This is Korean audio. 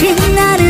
신나는